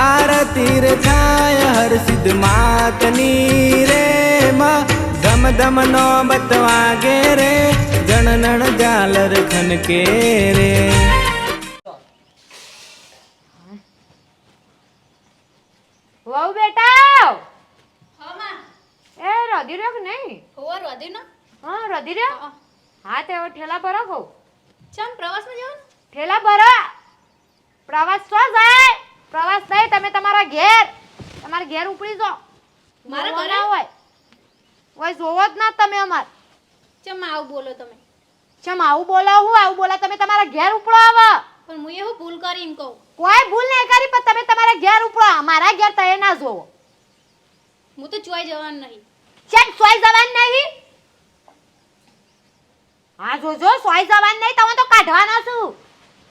આરતી રે થાય હર સિદ્ધ માતની રે માં. ધમ ધમ નો બતવાગે રે જણનણ ઝાલર ખનકે રે. વહુ બેટા! હા માં. એ રધી કે નહીં? હોવા વધુ ને. હા રધી રે હા. તે ઠેલા પર કહું ચમ પ્રવાસમાં જવાનું? ઠેલા પર. પ્રવાસ તો જાય. પ્રવાસ નહીં તમે તમારા ઘેર. તમારા ઘેર ઉપડી જાઓ. મારા ઘરે? હોય. હોય જોવો જ ના તમે અમાર. ચમ આવું બોલો તમે? ચમ આવું બોલો હું આવું બોલા તમે તમારા ઘેર ઉપડો આવો. પણ હું એવું ભૂલ કરીને કહું. કોઈ ભૂલ નહીં કરી પણ તમે તમારા ઘેર ઉપડો. મારા ઘેર તમે ના જોવો. હું તો ચોઈ જવાનું નહીં. ચેક સોય જવાન નહીં? હા જોજો સોય જવાન નહીં તમે તો કાઢવાનો છું.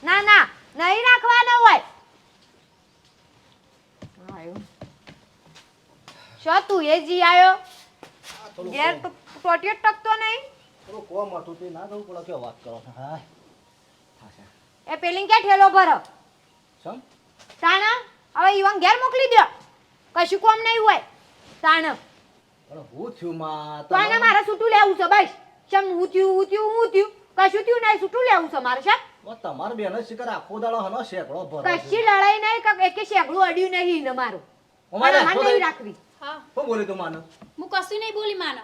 ના ના નહીં રાખવાનો હોય આયો શો તું એ જી આયો ઘેર ટોટિયો ટકતો નહીં? થોડું કોમ હતું તે ના જવું પડે કે વાત કરો છો? હા. એ પેલી ક્યાં ઠેલો ભરો? સમ તાણા હવે ઈવન ઘેર મોકલી દો કશું કોમ નહીં હોય. તાણ. પણ હું થયું માં? તો આને મારે છૂટું લેવું છે બસ. ચમ હું થયું હું થયું હું થયું. કશું થયું નહીં છૂટું લેવું છે મારે છે તમારે બેન શિકાર આખો દાડો હનો શેકડો ભરો કશી લડાઈ નહીં કે એકે શેકડું અડ્યું નહીં ને મારું. અમારે મારે નહીં રાખવી. હા. હું બોલી તું માને? હું કશું નહીં બોલી માનો.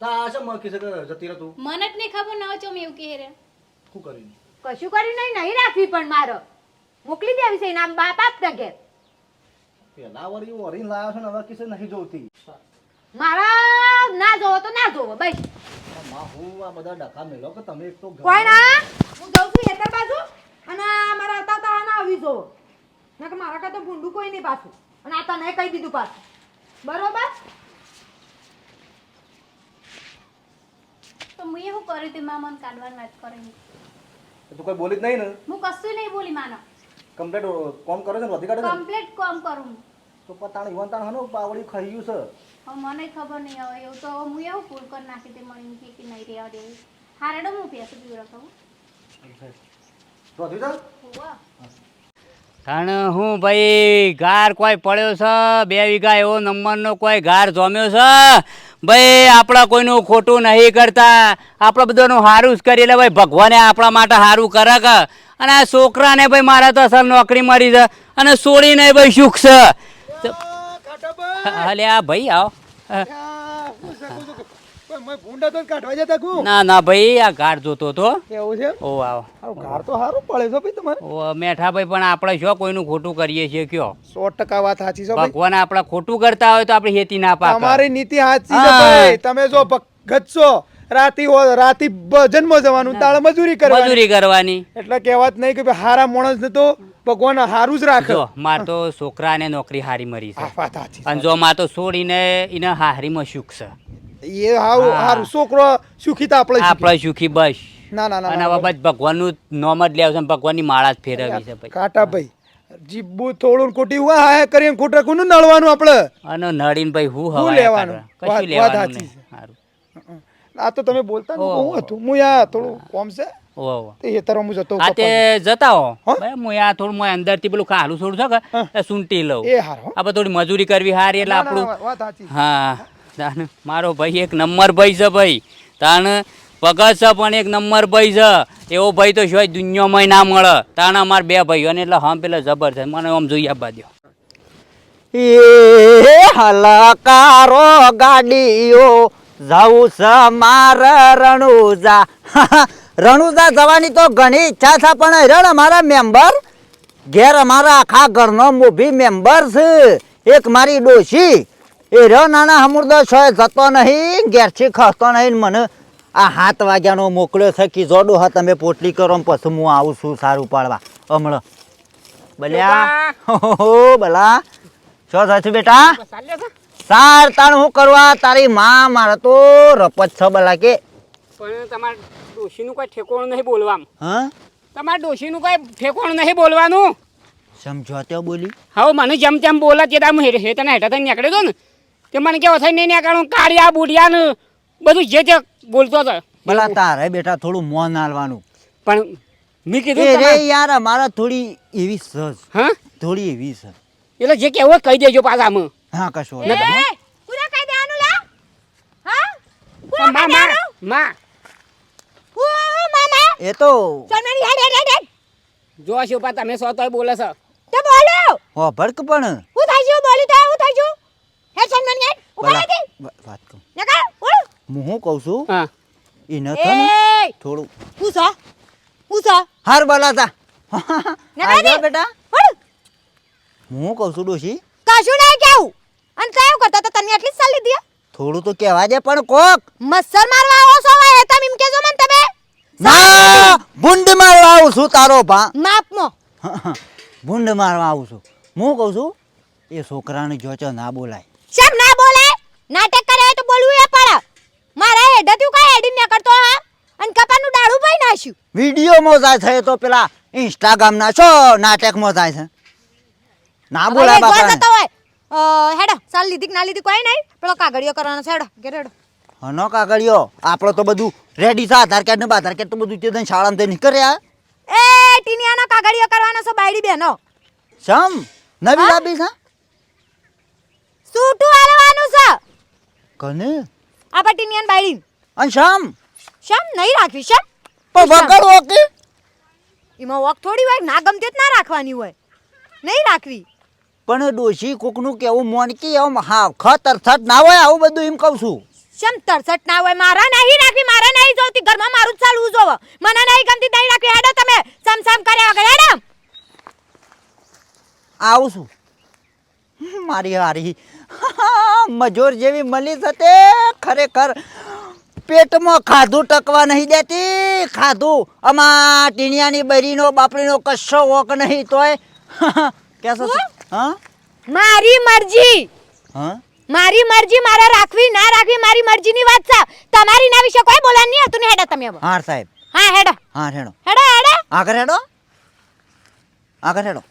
તા છે મકી છે કે જતી રહે તું? મને જ નહીં ખબર ના ચમ એવું કહે રે. શું કરી કશું કર્યું નહીં નહીં રાખવી પણ મારો. મોકલી દેવી છે એના બાપ આપતા ઘેર. પેલા વળી વરી લાવ્યો છે ને હવે કિસે નહીં જોતી. મારા ના જોવો તો ના જોવો બસ. માં હું આ બધા ડખા મેલો કે તમે એક તો કોઈ ના હું જઉં છું હેતર બાજુ અને મારા હતા તા ના આવી જોવો. ના કે મારા કાં તો ભૂંડું કોઈ નહીં પાછું. અને આ તને કહી દીધું પાછું. બરોબર? તો હું એવું કર્યું તે? માં મને કાઢવાની વાત કરી તું કોઈ બોલી જ નહીં ને. હું કશું નહીં બોલી માનો. કમ્પ્લેટ કોમ કરો છે ને વધી કાઢો? કમ્પ્લીટ કામ કરું. તો પતાણ ઈવન તાણ હનો પાવડી ખાઈ ગયું છે. હવે મને ખબર નહીં હવે એવું તો હું એવું ફૂલ કરી નાખી તે મને કે નહીં રહેવા દેવું. હારેડો હું પૈસા પીવું રખાવું રોધી જા હોવા. કારણ હું ભાઈ ગાર કોઈ પડ્યો છે? બે વીઘા એવો નંબરનો કોઈ ગાર જોમ્યો છે? ભાઈ આપણા કોઈનું ખોટું નહીં કરતા. આપણે બધાનું સારું જ કરીએ એટલે ભાઈ. ભગવાને આપણા માટે સારું કરે કે. અને આ છોકરાને ભાઈ મારા તો અસલ નોકરી મળી છે. અને છોડીને ભાઈ સુખ છે. અલે આ ભાઈ આવો ભૂંડા તો કાઢવા જતા કુ ના ના ભાઈ આ ઘાટ જોતો તો એવું છે? ઓ આવો. હારું તો સારું પડે છે ભાઈ તમારે. ઓ મેઠા ભાઈ પણ આપણે શું કોઈનું ખોટું કરીએ છીએ કયો? સો ટકા વાત સાચી છે ભગવાન આપણે ખોટું કરતા હોય તો આપણે હેતી ના પાક. અમારી નીતિ સાચી છે ભાઈ. તમે જો ગચ્છો રાતી રાતી જન્મ જવાનું તાળ મજૂરી કરવાની. મજૂરી કરવાની. એટલે કહેવાત નહીં કે હારા માણસ ને તો ભગવાન હારું જ રાખ્યો માર તો છોકરાને નોકરી હારી મરી છે. અને જો માર તો છોડીને એને હારીમાં સુખ છે. એ હારું હારું છોકરો સુખી તો આપણે આપણે સુખી. બસ. ના ના ના, અને હવે બસ ભગવાનનું નોમ જ લેવ છે ભગવાનની માળા જ ફેરવી છે ભાઈ કાટા ભાઈ જીબુ થોડું ખોટી હા હા કરીને ખોટા કોનું નળવાનું આપણે. અને નડીને ભાઈ હું હું લેવાનું? વાત લેવાનું નહીં. આ તો તમે બોલતા ને હું હતું? હું યા થોડું કોમ છે? આ આ મજૂરી કરવી હારી એટલે આપણું હા. તાન, મારો ભાઈ એક નંબર ભાઈ છે ભાઈ. તાન ભગત છે પણ એક નંબર ભાઈ છે. એવો ભાઈ તો શું દુનિયામાં ના મળે. તાણ અમારા બે ભાઈઓ ને એટલે હમ પેલા જબર છે. મને આમ જોઈ આપવા દો એ હલકારો ગાડીઓ જવું છે મારે રણુજા. રણુજા જવાની તો ઘણી ઈચ્છા છે, પણ હેરણ અમારા મેમ્બર. ઘેર અમારા આખા ઘરનો મોભી મેમ્બર છે. એક મારી ડોશી એ રહ્યો નાના હમુરદો છો જતો નહીં ઘેરથી ખસતો નહીં મને આ હાથ વાગ્યાનો મોકલ્યો છે કે જોડો હા તમે પોટલી કરો પછી હું આવું છું સારું પાડવા હમણાં. બલ્યા? હો બલા છો થશે બેટા? સાર તાણ હું કરવા? તારી માં મારે તો રપત છે બલા કે. પણ તમારે ડોશીનું કોઈ ઠેકોણ નહીં બોલવાનું. હા? તમારે ડોશીનું કોઈ ઠેકોણ નહીં બોલવાનું. સમજો બોલી? હવે મને જેમ તેમ બોલા તે હેતને હેઠા થઈને નીકળ્યો હતો ને. તે મને કેવો થઈ નહીં કારણ કાળિયા બુઢિયા ને બધું જે તે બોલતો હતો. ભલા તારે બેટા થોડું મોન હાલવાનું પણ મેં કીધું રે યાર અમારે થોડી એવી સજ. હા? થોડી એવી સજ. એટલે જે કેવો કહી દેજો પાછા આમ. હા કશો એ પૂરા કહી દેવાનું લા. હા? પૂરા કહી માં દેવાનું. માં. હું મામા? એ તો સન્માની હેડ હેડ હેડ જો શિવપા તમે સો તોય બોલે છે. તે બોલો. હો ભડક પણ. હું થાય બોલી તો હું છું હે સન્માની હેડ ઊભા રહી વાત કહું નકા ઓળ હું કહું છું? હા. એને તો થોડું હું છો હું છો હાર બોલાતા. નકા આવજો બેટા ઓળ હું કહું છું ડોશી? કશું ના કેવું. અને કયું કરતા તો તને આટલી જ સાલી દે થોડું તો કહેવા દે પણ કોક. મચ્છર મારવા આવો છો હવે તમે એમ કેજો મને તમે. ના ભૂંડ મારવા આવું છું તારો ભા માપમો ભૂંડ મારવા આવું છું. હું કહું છું એ છોકરાને જોચો ના બોલાય. શેમ ના બોલે? નાટક કરે તો બોલવું એ પડે મારા હેડતું કઈ એડિટ ન કરતો હા? અને કપાનું ડાળું ભાઈ નાખ્યું. વિડીયોમાં જાય છે તો પેલા ઇન્સ્ટાગ્રામ ના છો નાટક જાય છે? ના બોલે બાપા જતો હોય. હેડો સાલ લીધી ના લીધી કોઈ નહીં. પેલો કાગળિયો કરવાનો છે હેડો ઘેર હેડો. હનો કાગળિયો આપણો તો બધું રેડી છે આધાર કાર્ડ ને આધાર કાર્ડ તો બધું તે દઈને શાળામાં તે નીકળ્યા? એ ટીનિયાનો કાગળિયો કરવાનો છે બાયડી બેનો. સમ નવી લાબી છે? સૂટું આલવાનું છે. કને? આપા ટીનિયાન બાયડી અન શામ? શામ નહીં રાખવી શેમ. પણ વગડવો ઓકે એમાં વોક થોડી હોય ના ગમતી જ ના રાખવાની હોય. નહીં રાખવી. પણ ડોશી કોકનું કેવું મોનકી એમ હા ખ તરસટ ના હોય આવું બધું એમ કહું છું. શેમ તરસટ ના હોય મારા નહીં રાખવી મારા નહીં જોતી. ઘરમાં મારું જ ચાલવું જોવો. મને નહીં ગમતી નહીં રાખવી. હેડો તમે સમ સમ કર્યા વગર હેડો. આવું છું. મારી હારી. મજૂર જેવી મળી થતે ખરેખર પેટમાં ખાધું ટકવા નહીં દેતી. ખાધું. અમા ટીણિયાની બરીનો બાપડીનો કશો વોક નહીં તોય. કેસો હા? મારી મરજી. હા? મારી મરજી મારે રાખવી ના રાખવી મારી મરજીની વાત છે તમારી ના વિશે કોઈ બોલવાનું નહીં હતું ને હેડા તમે હા સાહેબ. હા હેડો. હા હેડો. હેડો હેડો. આગળ હેડો. આગળ હેડો.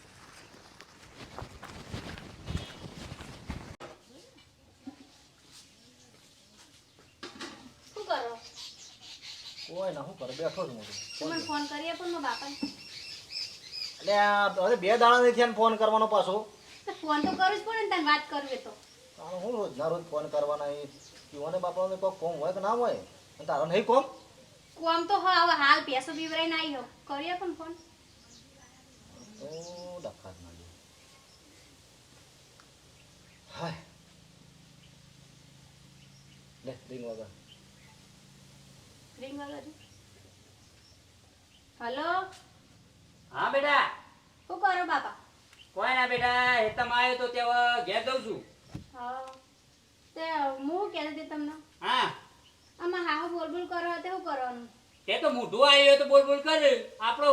કોઈ ના હું કરે બેઠો છું હું તો. તમે ફોન કરીએ પણ મારા બાપા એટલે અરે હવે બે દાડા નથી થયા ફોન કરવાનો પાછો. ફોન તો કરું જ પણ ને તને વાત કરવી તો. તારે હું રોજ ના રોજ ફોન કરવાના એ? પીવાને બાપાને કોઈ કોમ હોય કે ના હોય? અને તારો નહીં કોમ? કોમ તો હા હવે હાલ પેસો બીવરાઈને આવી હો કરીએ પણ ફોન. તો ડખાત ના હાય. લે રિંગ વગર રિંગ વાળો હલો? હા બેટા. શું કરો બાપા? કોઈ ના બેટા. હેતમ આવ્યો તો ત્યાં ઘેર દઉં છું. હા. તે હું કહેતી હતી તમને? હા. આમાં હા બોલ બોલ કરો તે શું કરવાનું? તે તો મોઢું આવ્યું તો બોલ બોલ કર આપણો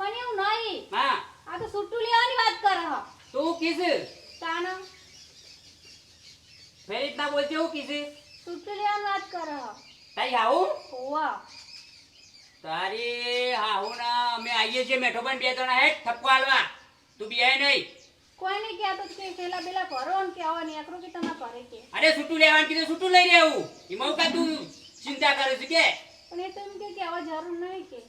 પણ એવું નહીં. હા. આ તો સુટ્ટું લેવાની વાત કરે. હ તું કીસ? તાનો? ફેર રીતના બોલતી હું કીધું સુટ્ટું લેવાની વાત કરે. હ તારી હાવું હોવા. તારી હાહુ ના અમે આવીએ છીએ મેઠો પણ બે જણા હેઠ ઠપકો હાલવા તું બિયાય નહીં. કોઈ નહીં કહેતો કે પેલા પેલા ભરો ને કે આવા નીકળો કે તમે ભરે કે. અરે છૂટું લેવાનું કીધું છૂટું લઈ રહેવું એમાં કા તું ચિંતા કરે છે કે? પણ એ તો એમ કે કે આવા જરૂર નહીં કે.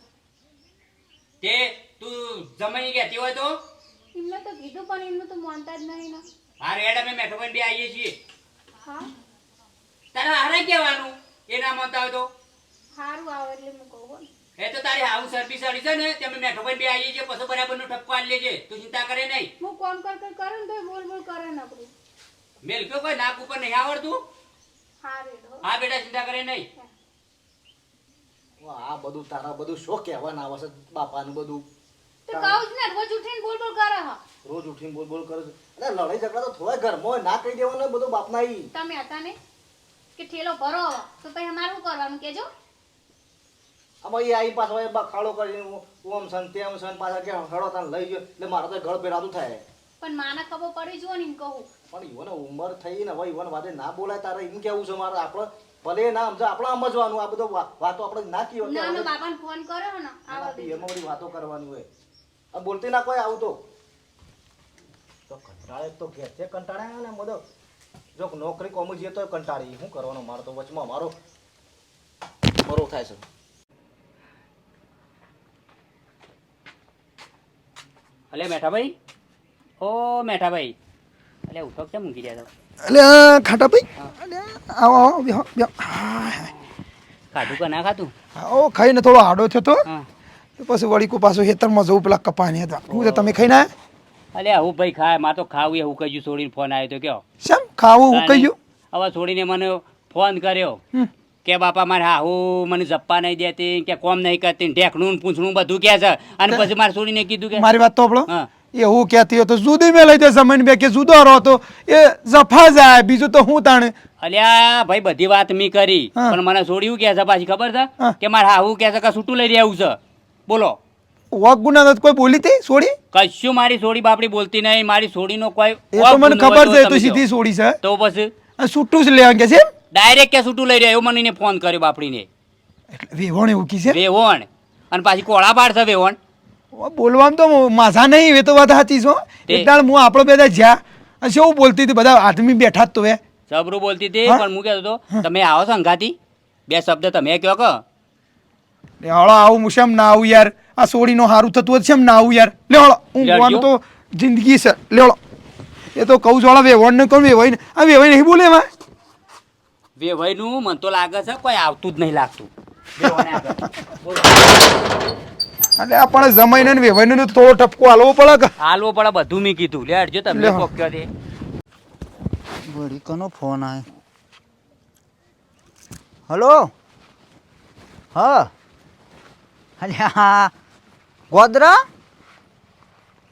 તે તું જમાઈ કહેતી હોય તો? એમને તો કીધું પણ એમનું તો માનતા જ નહીં ને. હા રેડ અમે મેઠો પણ બે આવીએ છીએ. હા. તારા હારે કહેવાનું? એ ના માનતા હોય તો? સારું આવે એટલે. એ તો તારે હાઉસ સર્વિસ આવી છે ને તમે મેઠો પણ બે આવી છીએ પછી બરાબર નો ઠપકો આલી લેજે તું ચિંતા કરે નહીં. હું કોમ કર કર કરું ને તોય બોલ બોલ કરે નકરું મેલ કયો કોઈ નાક ઉપર નહીં આવડતું? હા બેટા હા. બેટા ચિંતા કરે નહીં. આ બધું તારા બધું શો કહેવા ના આવે છે બાપાનું બધું તો કહું જ ને રોજ ઉઠીને બોલ બોલ કરે હા. રોજ ઉઠીને બોલ બોલ કરે છે. અરે લડાઈ ઝઘડા તો થોડા ઘરમાં ના કહી દેવાનું બધું બાપના ઈ. તમે હતા ને કે ઠેલો ભરો તો પછી અમારું કરવાનું? કેજો આમાં એ આઈ પાછો બખાડો કરીને ઓમ સન તેમ સન પાછા કે હળો તને લઈ ગયો. એટલે મારે તો ઘર બેરાતું થાય. પણ માને ખબર પડી જો ને એમ કહું. પણ ઈવન ઉંમર થઈ ને હવે ઈવન વાતે ના બોલાય તારે એમ કેવું છે મારે આપણે ભલે ના સમજો આપણે સમજવાનું આ બધો વાતો આપણે ના કીએ ના ના બાપાને ફોન કર્યો ને આવા દે એમાં બધી વાતો કરવાની હોય. આ બોલતી ના કોઈ આવું તો. તો કંટાળે તો ઘેર છે કંટાળે ને બધો. જો નોકરી કોમું જઈએ તો કંટાળી. શું કરવાનું? મારે તો વચમાં મારો મરો થાય છે. અલે મેઠા ભાઈ ઓ મેઠાભાઈ. અલે ઉઠો કેમ મૂકી ગયા છો? આ ખાટા ભાઈ અલે આવો આવો બેહો બેહો. હા, હા. ખાધું કે ના ખાધું? ઓ ખાઈને થોડો આડો થયો તો. હા. પછી વળી કો પાછું હેતરમાં જવું પેલા કપાની હતા. હું તો તમે ખાઈ ના? અલે હું ભાઈ ખાયમાં તો ખાવું એવું કહ્યું છોડીને ફોન આવ્યો તો કયો. શેમ? ખાવું હું કહી ગયું? હવે છોડીને મને ફોન કર્યો. કે બાપા મારે હા મને જપ્પા નહીં દેતી કે કોમ નહીં કરતી ઢેકણું પૂછણું બધું કે છે. અને પછી મારે છોડીને કીધું કે મારી વાત તો આપણો. એવું કહેતી હોય તો જુદી મેં લઈ દે સમય બે કે જુદો રહો તો એ જફા જાય બીજું તો હું તાણે? અલ્યા ભાઈ બધી વાત મી કરી. પણ મને છોડ્યું કે છે પાછી ખબર છે? કે મારે હાહુ કે છે કે છૂટું લઈ રહ્યા છે. બોલો. વોક ગુના કોઈ બોલી હતી છોડી? કશું મારી છોડી બાપડી બોલતી નહીં. મારી છોડીનો કોઈ એ તો મને ખબર છે તો સીધી. છોડી છે. તો પછી? છૂટું જ લેવા કે છે? ડાયરેક્ટ કે છૂટું લઈ રહ્યા એવું મને ફોન કર્યો બાપડીને. એટલે વેવણ એવું કી છે? વેવણ. અને પાછી કોળા પાડશે વેવણ. બોલવામાં તો માઝા નહીં એ તો વાત સાચી છો તે- એક દાડ હું આપણો બધા જ્યાં. અને શું બોલતી હતી બધા આદમી બેઠા જ તો એ સબરું બોલતી હતી પણ હું કહેતો હતો તમે આવો છો અંગાથી? બે શબ્દ તમે કહો કે? લે હળો આવું હું શેમ ના આવું યાર? આ સોડીનો સારું થતું હોય શેમ ના આવું યાર? લે હળો હું જોવાનું તો જિંદગી છે. લે હળો. એ તો કહું છું હળો વેવણ ને કહું વેવાય ને આ વેવાય નહીં બોલે એમાં? વેવાઈનું મને તો લાગે છે કોઈ આવતું જ નહીં લાગતું. એટલે આ પણ જમાઈને ને વેવાઈને થોડો ટપકો હાલવો પડે કે? હાલવો પડે બધું મેં કીધું. લે હટજો તમે લે. દે. વળી કનો ફોન આવ્યો હલો? હા? ગોદરા?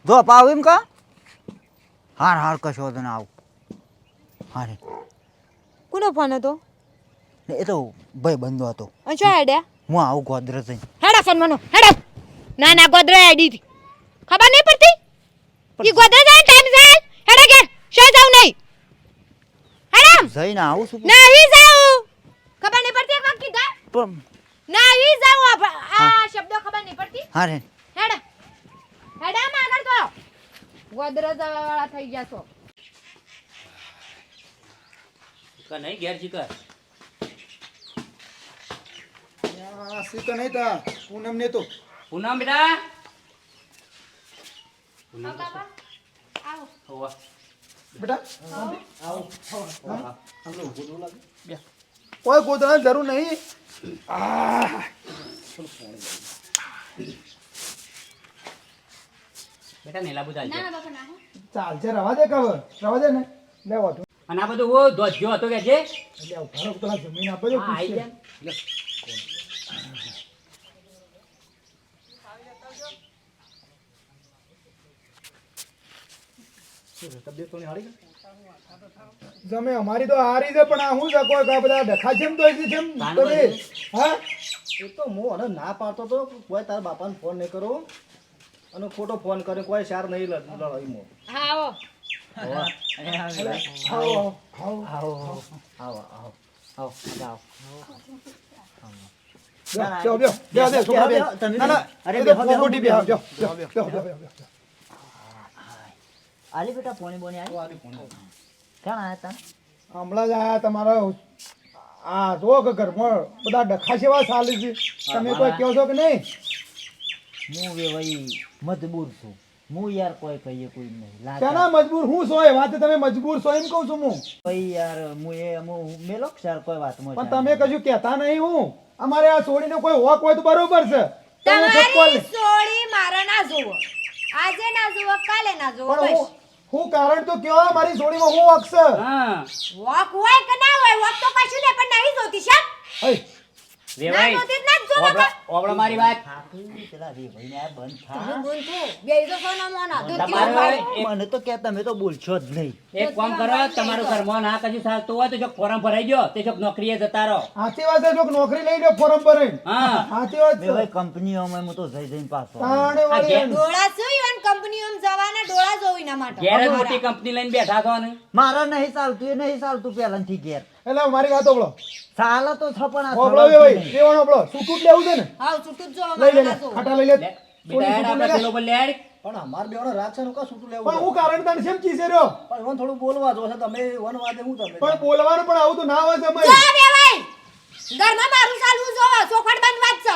જો પાવ એમ કા? હાર હાર કશો વાંધો આવું. હારે. કોનો ફોન હતો? એ તો ભાઈ બંધો હતો. અને શું આઈડિયા હું આવું ગોદરા જઈને હેડા સન્માનો હેડા. ના ના ગોદરા થી ખબર નહીં પડતી? ઈ ગોદરે જાય ટાઈમ જાય. હેડા કે શું જાવ નહીં. હેડા. ના આવું છું નહીં જાવ ખબર નહીં પડતી એક વાક્ય ગા પણ નહીં જાવ આ આ શબ્દ ખબર નહીં પડતી? હારે હેડા. હેડા માં આગળ તો. ગોદરા જવા વાળા થઈ ગયા છો. કે નહીં ઘેર જીકર તો નહીં તા પૂનમ ને તો પૂનમ બેટા પૂનમ તો શું? હોવા. બેટા કોઈ ગોદડાની જરૂર નહીં આહ, બેટા નેલા બધા ના ના બાપા ના હો. ચાલશે રવા દે કવર રવા દે ને લે વાંધો અને આ બધું ઓ ધોધ્યો હતો કે છે એટલે ઉભારો તો જમીન આપે જમે અમારી તો હારી છે પણ આ હું આ બધા ડખા છે તો હજી જેમ તમે હા? એ તો હું અને ના પાડતો તો કોઈ તારા બાપાને ફોન નહીં કરો. અને ખોટો ફોન કરે કોઈ શાર નહીં લડાઈ હા હમણાં જ આયા તમારા આ જો કે બધા ડખા સેવા ચાલે છે. તમે કોઈ કહો કે નહીં? હું વે ભાઈ મજબૂર છું. હું યાર કોઈ કહીએ કોઈ નહીં. લાચાર. મજબૂર હું એ વાત તમે મજબૂર છો એમ કહું છું હું. ભાઈ યાર હું એ હું મેલો કે સર કોઈ વાતમાં પણ તમે કશું કહેતા નહીં હું. અમારે આ છોડીને કોઈ હોક હોય તો બરોબર છે. તમારી સોડી મારા ના જોવો આજે ના જોવો કાલે ના જોવો બસ. હું કારણ તો કયો મારી છોડીમાં હું હક છે? હા. વોક હોય કે ના હોય વાક તો કશું નહીં પણ નહીં જોતી હઈ, વેવાઈ ના, તો તે જ ના જ જોવા ઓબળા- ઓબળા મારી વાત. પેલા રે ભાઈને બંધ તમે થા ગુંથું બે તો સોના મોના દૂધ તમારે પીવું એક- મને તો કે તમે તો બોલશો જ નહીં. એક કામ કરો તમારું ઘરમાં ના કશું ચાલતું હોય તો જો ફોરમ ભરાઈ ગયો તે જો નોકરીએ જતા રહો. સાચી વાત જો નોકરી લઈ લો ફોરમ પર હા. સાચી વાત બે કંપનીઓમાં હું તો જઈ જઈને પાછો આવું. તાણે વાળી આ એમ. ડોળા જોઈ અને કંપનીઓમાં જવાના ડોળા જોઈ ના માટે. ઘેર મોટી કંપની લઈને બેઠા છો ને? મારા નહીં ચાલતું એ નહીં ચાલતું પહેલાથી ઘેર. એટલે મારી વાત ઓબળો. ચાલે તો છ પણ આ ઓબળો ચલાવતું ભાઈ. લેવાનો ઓબળો સૂટું લેવું છે ને? હા છૂટું જો લઈ લે ખાટા લઈ લે. થોડી આપણે. પેલો પર લેડ. પણ અમાર બેવાનો છે ને કા છૂટું લેવું પણ હું કારણ તને શેમ કીસે રહ્યો? પણ એમાં થોડું બોલવા જો છે તમે વન વાદે હું તમે પણ બોલવાનું પણ આવું તો ના હોય સમય. જો બે ભાઈ ઘરમાં મારું ચાલવું જો ચોખડ બંધ વાત છે.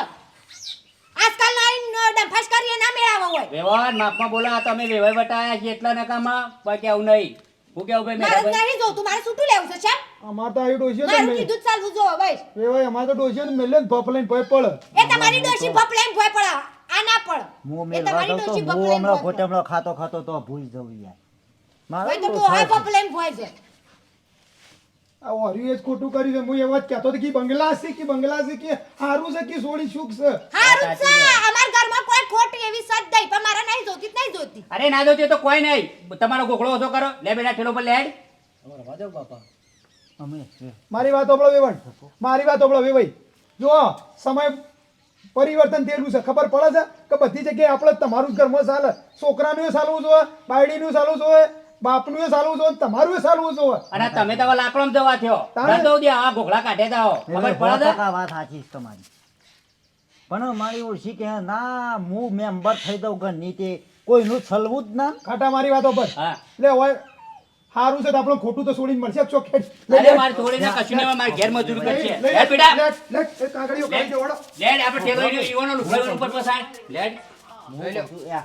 આજકાલ ના ડંફાસ કરીએ ના મેળાવા હોય. વેવાય માપમાં બોલા તમે વેવાય બટાયા છે એટલા નકામા બાકી આવું નહીં. હું કેવું ભાઈ મારે મેઠાભાઈ નહીં જોતું મારે છૂટું લેવું છે ચાલ. અમાર તો આવી ડોસીઓ તો મેં કીધું જ ચાલવું જો બસ. એ ભાઈ અમાર તો ડોસીઓ તો મેલે ને ભપ લઈને ભય પડે. એ તમારી ડોશી ભપ લઈને ભોય પડે આ ના પડ. હું તો હું હમણાં. ખાતો ખાતો તો ભૂલ જવું યાર. મારો તો તો તું હવે ભપ લઈને ભોય છે. આ ઓર્યું એ જ ખોટું કર્યું છે. હું એવા જ કહેતો કે બંગલા છે કે બંગલા છે કે હારું છે કે સોળી સુખ છે? હારું છે. અમાર ઘરમાં કોઈ ખોટી એવી સદ દઈ પણ મારે નહીં જોતી નહીં જોતી. અરે ના જોતી તો કોઈ નહીં. તમારો ગોખળો ઓછો કરો. લે બેટા ઠેલો પર લેડ અમે મારી વાત ઓબળો વેવણ મારી વાત ઓબળો વેવાઈ જો સમય પરિવર્તન થયેલું છે. ખબર પડે છે કે બધી જગ્યાએ આપણે જ તમારું જ ઘરમાં ચાલે છોકરાનું ચાલવું જોઈએ બાયડીનું ચાલવું જોઈએ. બાપનું ચાલવું જોવે તમારું ચાલવું જોવે. અને તમે તો લાકડો જવા થયો. તમે તો દે આ ઘોઘળા કાઢે જાઓ. ખબર પડે? છે વાત સાચી છે તમારી. પણ મારી ઓળખી કે ના હું મેમ્બર થઈ દઉં ઘરની તે. કોઈનું છલવું જ ના. ખાટા મારી વાતો પર હા. લે હોય સારું છે તો આપણે ખોટું તો છોડીને મળશે. ચોખ્ખે અરે મારે છોડીને કશું નહીં મારે ઘેર મજૂરી કરશે. લેડ બેટા એ કાગળિયો કાઢી દેવાડો લેડ આપણે ઠેલો ઈનો- ઈવાનો લુગડો ઉપર પસાડ લેડ હું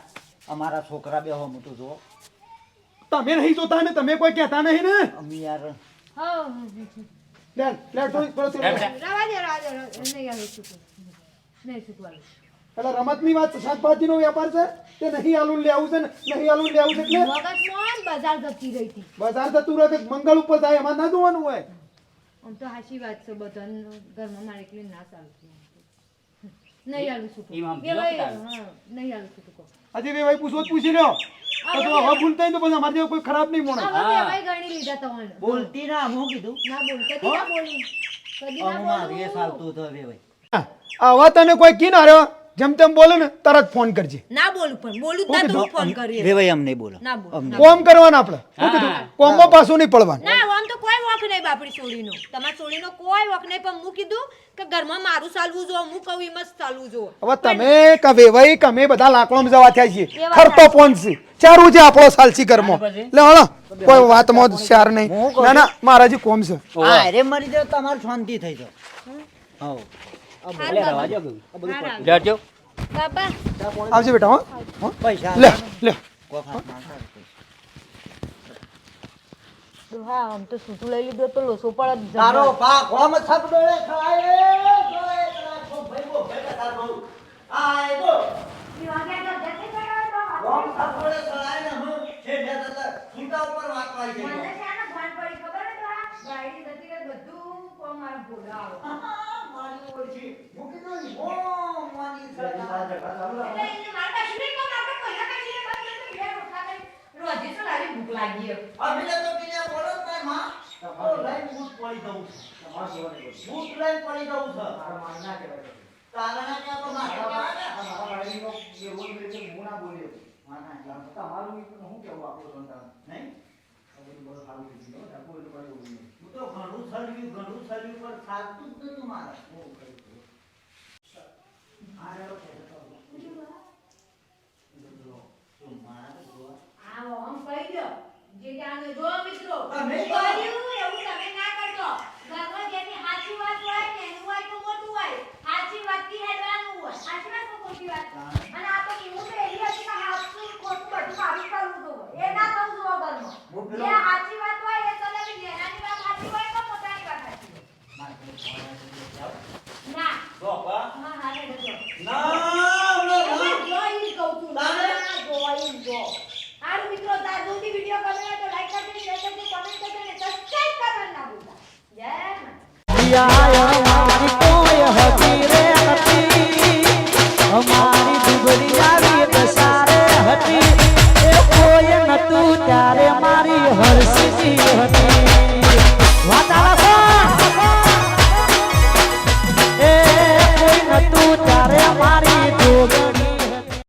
અમારા છોકરા બે હો મોટું જો તમે નહીં જોતા ને તમે કોઈ કહેતા નહીં ને? અમે યાર. લે લે થોડી થોડો રવા દે રવા દે નહીં આવે છૂટું. નહીં છૂટવાનું એટલે રમતની વાત શાકભાજીનો વેપાર છે? તે નહીં આલુ લેવું છે ને? નહીં આલુ લેવું છે એટલે? મગજમાં બજાર જતી રહી હતી. બજાર જતું રહે મંગળ ઉપર જાય એમાં ના જોવાનું હોય? આમ તો સાચી વાત છે બધાને ઘરમાં મારે એકલી ના ચાલતું. નહીં આલું. હા, નહીં આલું છૂટું હજી બે ભાઈ પૂછવો જ પૂછી લ્યો. તો હવે તો પછી અમારે જેવો કોઈ ખરાબ નહીં મોણો. હવે બે ભાઈ ગણી લીધા તમને. બોલતી ના હું કીધું? ના બોલતી ના બોલું. કદી ના અમારું એ બોલું ચાલતું હવે ભાઈ. આવા તને કોઈ કી ના રહ્યો જેમ તેમ બોલે ને તરત ફોન કરજે. ના બોલું પણ બોલું જ તું ફોન કરીએ. રે ભાઈ અમ નહીં બોલો. ના બોલ. કોમ કરવાના આપણે? કોમમાં પાછું નહીં પડવાનું. વોક નહીં બાપડી સોળીનો. તમારા સોળીનો કોઈ વખ નહીં પણ હું કીધું કે ઘરમાં મારું ચાલવું જો હું કહું એમ જ ચાલવું જો હવે તમે કવે ભાઈ કમે બધા લાકડોમાં જવા થયા છીએ. ખરતો છે. ચારું છે આપણો સાલસી ઘરમાં? લે હળો કોઈ વાતમાં શાર નહીં. ના ના મારા જે કોમ છે. અરે મરી જાવ તમાર શાંતિ થઈ જાવ હા લે રવા દો લેડજો બાબા આવજે બેટા હા. હો? પૈસા લે લે. હા, આમ તો છૂટું લઈ લીધું તો લોસો પણ તારો પાક ગોમ સબ ડોળે ખળાય ડોળે ખળાય છો ભાઈઓ ભેગા તાર બહુ આ એ તો ગોમ સબ ડોળે ખળાય ને હું છે ને તો છૂટા ઉપર વાત વાઈ ગઈ મને શાનો ભાન પડી ખબર હે તો આ ગાડી જતી રહે બધું કોમ મારા ભોળા આવે મારી ઓળખી મૂકી દો ને ઓ માની સરકાર એટલે એને મારતા શીખી કોમ આપણે કોઈના કાઢી ને બંધ કરી બે રોટલા કરી રોજે તો લારી ભૂખ લાગી હે. અભિલે તો કિને બોલો તારમાં તમારો લઈને બૂટ પડી દઉં છું તમારો સેવાની બૂટ લઈને પડી દઉં છું તારા માં ના કહેવાય તારા ના કહેવા તો મારા કહેવાય ને તમારા વાળીનો એ રોલ મેં છે હું ના બોલ્યો માં ના કહેવા હું કેવું આપણું સંતાન? નહીં? બધું બહુ સારું થઈ ગયું. હો. કોઈ લોકો એવું નહીં. હું તો ઘણું સર્વ્યું ઘણું સર્વ્યું પણ સાચું જ નતું મારે. હું કરું છું. આ રહ્યો છે તો. શું મારા તો આવો આમ કહી દો જે જાણે જો મિત્રો. તમે કર્યું એવું તમે ના કરજો ઘરમાં જેની સાચી વાત હોય ને એનું હોય તો મોટું હોય. સાચી વાત તો ખોટી તો તો હું પેલો- સાચી વાત હોય એ ચલાવી લેનાની વાત સાચી હોય